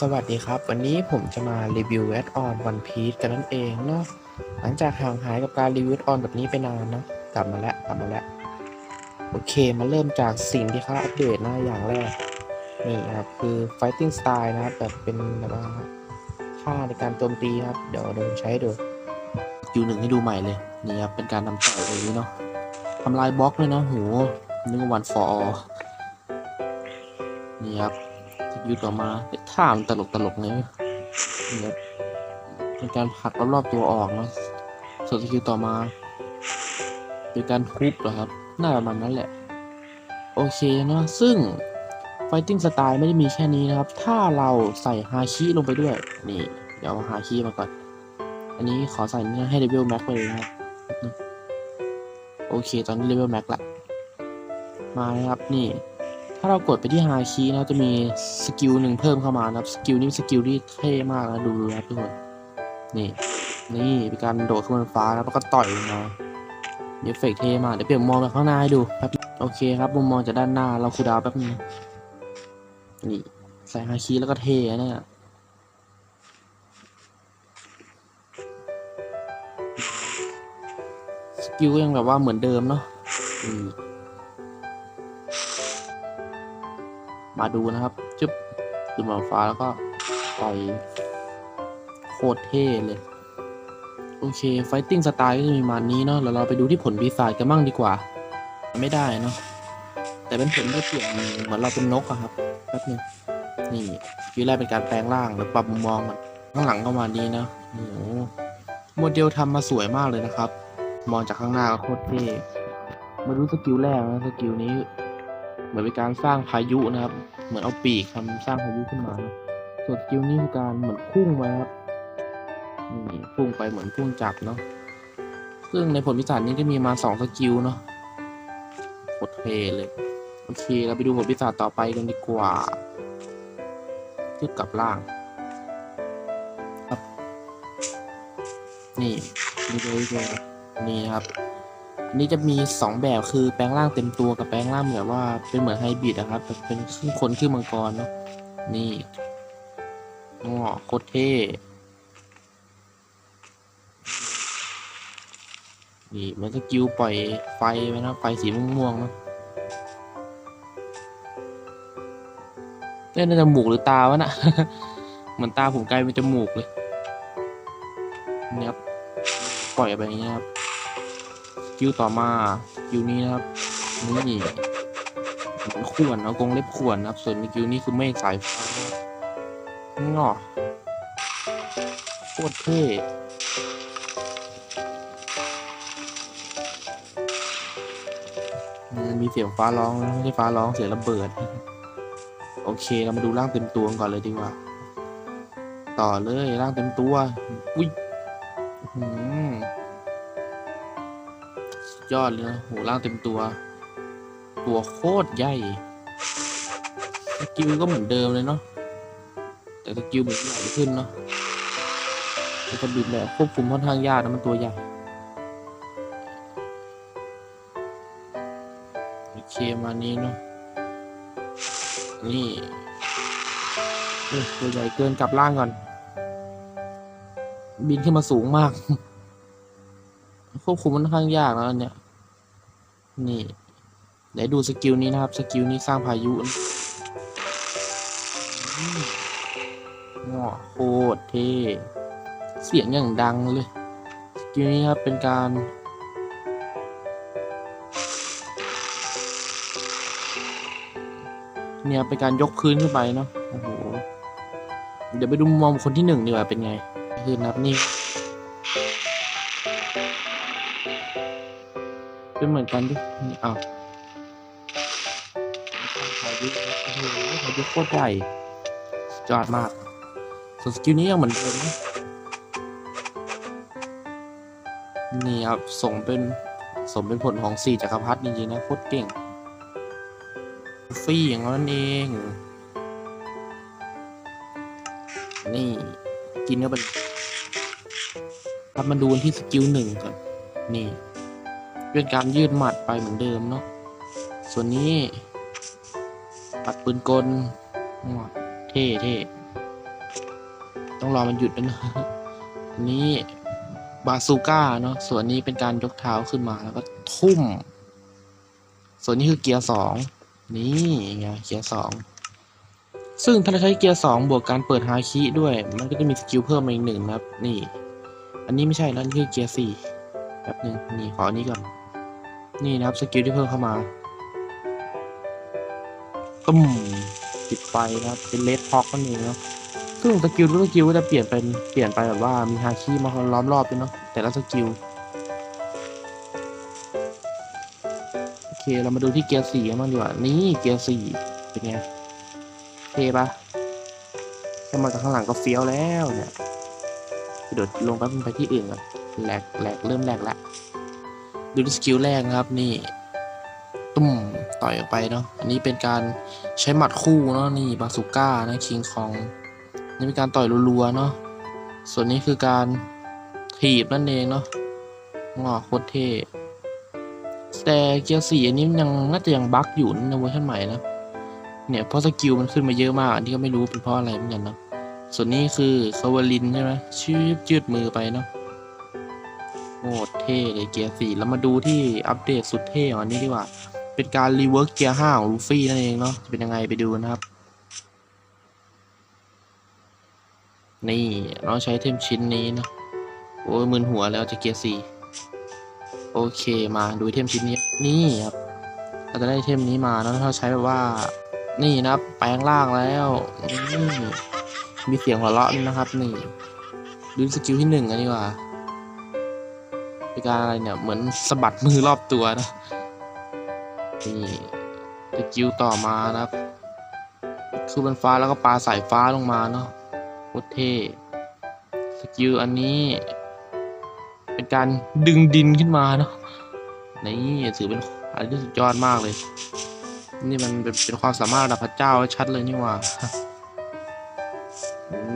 สวัสดีครับ วันนี้ผมจะมารีวิวแอดออนวันพีซกันนั่นเองเนาะหลังจากห่างหายกับการรีวิวแอดออนแบบนี้ไปนานนะกลับมาแล้วกลับมาแล้วโอเคมาเริ่มจากสิ่งที่เขาอัปเดตนะอย่างแรกนี่ครับคือ fighting style นะครับแบบเป็นแบบว่าท่าในการโจมตีครับเดี๋ยวเดี๋ยวใช้ดูคิวหนึ่งให้ดูใหม่เลยนี่ครับเป็นการนำต่อยอย่างนี้เนาะทำลายบล็อกเลยเนาะโหนึกว่าวันฟอร์นี่ครับ สกิลต่อมาท่ามันตลกตลกๆไงนี่ครับเป็นการผลักรอบๆตัวออกนะส่วนสกิลต่อมา เป็นการทุบเหรอครับน่าประมาณนั้นแหละ โอเคนะซึ่ง Fighting Style ไม่ได้มีแค่นี้นะครับ ถ้าเราใส่ฮาคิลงไปด้วย นี่ เดี๋ยวเอาฮาคิมาก่อน อันนี้ขอใส่นี่ให้เลเวลแม็กไปเลยนะครับ โอเค ตอนนี้เลเวลแม็กละ มาครับ นี่ ถ้าเรากดไปที่ฮาคีนะจะมีสกิลหนึ่งเพิ่มเข้ามานะครับสกิลนี้สกิลที่เท่มากนะดูนะครับทุกคนนี่นี่เป็นการโดดขึ้นบนฟ้าแล้วก็ต่อยลงมาเอฟเฟกต์เท่มากเดี๋ยวเปลี่ยนมุมมองไปข้างหน้าให้ดูแป๊บโอเคครับมุมมองจากด้านหน้าเราคูดาวแป๊บนึงนี่ใส่ฮาคีแล้วก็เทนะเนี่ยสกิลยังแบบว่าเหมือนเดิมเนาะอืม มาดูนะครับจุ๊บขึ้นบนฟ้าแล้วก็ปล่อยโคตรเท่เลย โอเค ไฟติ้งสไตล์ก็จะมีมาณนี้เนาะแล้วเราไปดูที่ผลปีศาจกันบ้างดีกว่า ไม่ได้เนาะแต่เป็นผลที่เปลี่ยนเหมือนเราเป็นนกอะครับแป๊บนึงนี่วิแรกเป็นการแปลงร่างหรือปรับมุมมองมันข้างหลังก็มาดีนะโอ้โหโมเดลทำมาสวยมากเลยนะครับ มองจากข้างหน้าก็โคตรเท่มาดูสกิลแรกนะสกิลนี้ เหมือนเป็นการสร้างพายุนะครับ เหมือนเอาปีกทำสร้างพายุขึ้นมา ส่วนสกิลนี้คือการเหมือนพุ่งไปครับนี่พุ่งไปเหมือนพุ่งจับเนาะซึ่งในผลพิศาจนี้จะมีมาสองสกิลเนาะโคตรเทเลย โอเค เราไปดูผลพิศาจต่อไปกันดีกว่าเทียบกับล่าง ครับ นี่ นี่เลยเลยนี่นะครับ อันนี้จะมีสองแบบคือแปลงร่างเต็มตัวกับแปลงร่างแบบว่าเป็นเหมือนไฮบริดนะครับแบบเป็นครึ่งคนครึ่งมังกรเนาะนี่งอโคตรเท่นี่มันสกิลปล่อยไฟไปนะไฟสีม่วงๆเนาะเล่นในจมูกหรือตาวะน่ะเหมือนตาผมกลายเป็นจมูกเลยนี่ครับปล่อยไปอย่างเงี้ยครับ สกิลต่อมาสกิลนี้นะครับ นี่เหมือนข่วนเอากรงเล็บข่วนนะครับ ส่วนสกิลนี้คือเมฆสายฟ้างอโคตรเท่มีเสียงฟ้าร้องไม่ใช่ฟ้าร้องเสียงระเบิด โอเคเรามาดูร่างเต็มตัวก่อนเลยดีกว่า ต่อเลยร่างเต็มตัว อุ้ยอื้อหือ ยอดเลยนะโหร่างเต็มตัว ตัวโคตรใหญ่สกิลก็เหมือนเดิมเลยเนาะแต่สกิลเหมือนใหญ่ขึ้นเนาะแล้วก็บินแบบควบคุมค่อนข้างยากนะมันตัวใหญ่โอเคมานี้เนาะนี่ตัวใหญ่เกินกลับล่างก่อน บินขึ้นมาสูงมาก ควบคุมมันค่อนข้างยากแล้วเนี่ย นี่เดี๋ยวดูสกิลนี้นะครับ สกิลนี้สร้างพายุนะอืมง้อโคตรเท่เสียงอย่างดังเลย สกิลนี้ครับเป็นการเนี่ยเป็นการยกพื้นขึ้นไปเนาะโอ้โหเดี๋ยวไปดูมุมมองคนที่หนึ่งดีกว่าเป็นไง คือนับนี่ เป็นเหมือนกันด้วยนี่อ้าวพายุโอ้โหพายุโคตรใหญ่สุดยอดมากส่วนสกิลนี้ยังเหมือนเดิมนี่ครับส่งเป็นสมเป็นผลของสี่จักรพรรดิจริงๆนะโคตรเก่งฟรีอย่างนั้นเอง นี่กินเข้าไปครับมาดูที่สกิลหนึ่งก่อน นี่ เป็นการยืดหมัดไปเหมือนเดิมเนาะ ส่วนนี้ปัดปืนกลเท่เท่ต้องรอมันหยุดนะอันนี้บาซูก้าเนาะ ส่วนนี้เป็นการยกเท้าขึ้นมาแล้วก็ทุ่ม ส่วนนี้คือเกียร์สอง นี่ไงเกียร์สอง ซึ่งถ้าเราใช้เกียร์สองบวกการเปิดฮาคิด้วย มันก็จะมีสกิลเพิ่มมาอีกหนึ่งนะครับ นี่ อันนี้ไม่ใช่แล้วนี่คือเกียร์สี่แบบหนึ่งนี่ขออันนี้ก่อน นี่นะครับสกิลที่เพิ่มเข้ามาตุ้มปิดไฟนะครับเป็นเลดพ็อกนั่นเองเนาะซึ่งสกิลทุกสกิลก็จะเปลี่ยนเป็นเปลี่ยนไปแบบว่ามีฮาคิมาล้อมรอบด้วยเนาะแต่ละสกิลโอเคเรามาดูที่เกียร์สี่กันบ้างดีกว่านี่เกียร์สี่เป็นไงเท่ปะแค่มาจากข้างหลังก็เฟี้ยวแล้วเนี่ยกระโดดลงแป๊บนึงไปที่อื่นก่อนแหลกแหลกเริ่มแหลกละ ดูที่สกิลแรกนะครับนี่ตุ้มต่อยออกไปเนาะอันนี้เป็นการใช้หมัดคู่เนาะนี่บาสุก้านะคิงคองนี่เป็นการต่อยรัวๆเนาะส่วนนี้คือการถีบนั่นเองเนาะงอโคตรเท่แต่เกียร์สี่อันนี้ยังน่าจะยังบั๊กอยู่ในเวอร์ชันใหม่นะเนี่ยเพราะสกิลมันขึ้นมาเยอะมาก อันนี้ก็ไม่รู้เป็นเพราะอะไรเหมือนกันเนาะส่วนนี้คือคาวลินใช่ไหมชืดยืดมือไปเนาะ โคตรเท่เลยเกียร์สี่แล้วมาดูที่อัปเดตสุดเท่ของอันนี้ดีกว่า เป็นการรีเวิร์กเกียร์ห้าของลูฟี่นั่นเองเนาะจะเป็นยังไงไปดูนะครับ นี่เราใช้เทมชิ้นนี้เนะโอ้ยมึนหัวแล้วจะเกียร์สี่โอเคมาดูเทมชิ้นนี้นี่ครับเราจะได้เทมนี้มาแล้วถ้าใช้แบบว่านี่นะครับแปลงร่างแล้วนี่มีเสียงหัวเราะนะครับ นี่ดูสกิลที่หนึ่งกันดีกว่า การอะไรเนี่ย เหมือนสะบัดมือรอบตัวนะ นี่สกิลต่อมานะครับ คือบนฟ้าแล้วก็ปลาสายฟ้าลงมาเนาะโคตรเท่สกิลอันนี้ เป็นการดึงดินขึ้นมาเนาะนี่ถือเป็นอะไรที่สุดยอดมากเลย นี่มันเป็นเป็นความสามารถระดับพระเจ้าชัดเลยนี่ว่า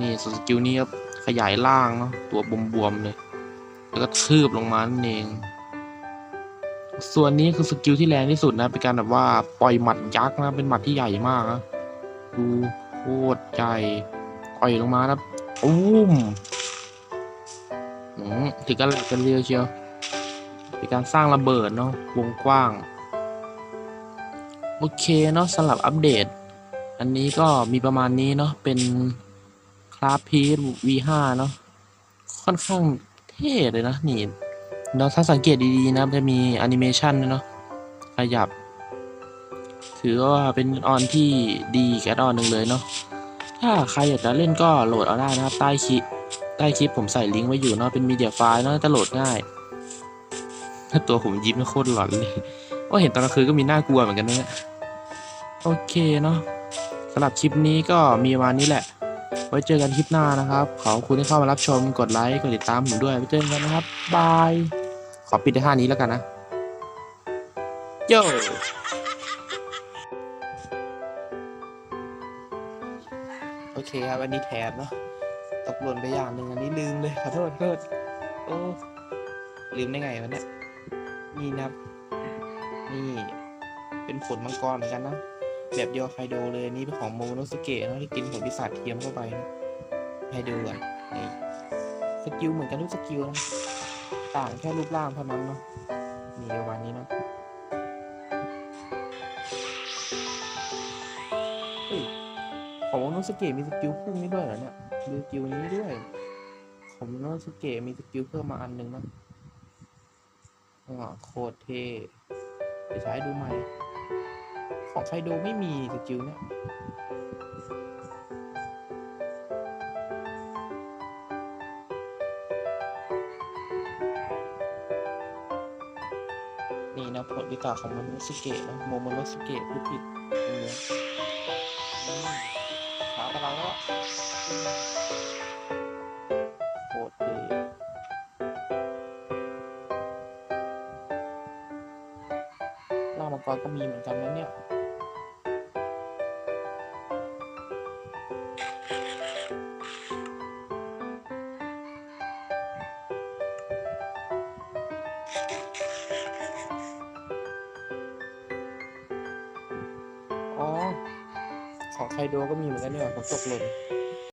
นี่สกิลนี้ครับขยายร่างเนาะตัวบวมๆเลย แล้วก็คืบลงมานั่นเอง ส่วนนี้คือสกิลที่แรงที่สุดนะ เป็นการแบบว่าปล่อยหมัดยักษ์นะ เป็นหมัดที่ใหญ่มากนะ ดูโคตรใหญ่อ่อยลงมาแล้วอุ้มอืมถึงกันแหลกกันเรียวเชียวเป็นการสร้างระเบิดเนาะ วงกว้าง โอเคเนาะสำหรับอัปเดต อันนี้ก็มีประมาณนี้เนาะ เป็นคลาสพีท V5 เนาะ ค่อนข้าง เท่เลยนะนี่เราถ้าสังเกตดีๆนะจะมีแอนิเมชันด้วยเนาะขยับ ถือว่าเป็นออนที่ดีแกดออนหนึ่งเลยเนาะถ้าใครอยากจะเล่นก็โหลดเอาได้นะครับ ใต้คลิปใต้คลิปผมใส่ลิงก์ไว้อยู่เนาะเป็นมีเดียไฟล์เนาะจะโหลดง่าย ถ้าตัวผมยิ้มโคตรหลอนเลยว่าเห็นตอนกลางคืนก็มีน่ากลัวเหมือนกันนะโอเคเนาะสำหรับคลิปนี้ก็มีประมาณนี้แหละ ไว้เจอกันคลิปหน้านะครับ ขอบคุณที่เข้ามารับชม กดไลค์ กดติดตามผมด้วย ไว้เจอกันนะครับ บาย ขอปิดในท่านี้แล้วกันนะ โย่โอเคครับอันนี้แถมเนาะ ตกหล่นไปอย่างหนึ่งอันนี้ลืมเลย ขอโทษโทษโอ้ ลืมได้ไงวะเนี่ย นี่นะครับ นี่ เป็นผลมังกรเหมือนกันนะ แบบเดียวไคโดเลยนี่เป็นของโมโนสเกะเนาะที่กินผลปีศาจเทียมเข้าไปนะให้ดูก่อนนี่สกิลเหมือนกันทุกสกิลนะต่างแค่รูปร่างเท่านั้นเนาะมีประมาณนี้เนาะเฮ้ยของโนสเกะมีสกิลพุ่งนี้ด้วยเหรอเนี่ยมีสกิลนี้ด้วย ของโนสเกะมีสกิลเพิ่มมาอันหนึ่งนะอ๋อโคตรเท่เดี๋ยวใช้ดูใหม่ ของไคโดไม่มีสกิลเนี่ยนี่นะผลวิตาของโมโนสเกะนะโมโมโนสเกะพูดผิดเป็นเนื้อหากำลังแล้วโคตรเท่ล่ามังกรก็มีเหมือนกันนะเนี่ย อ๋อ ของไคโดก็มีเหมือนกันเนี่ยผมตกหล่น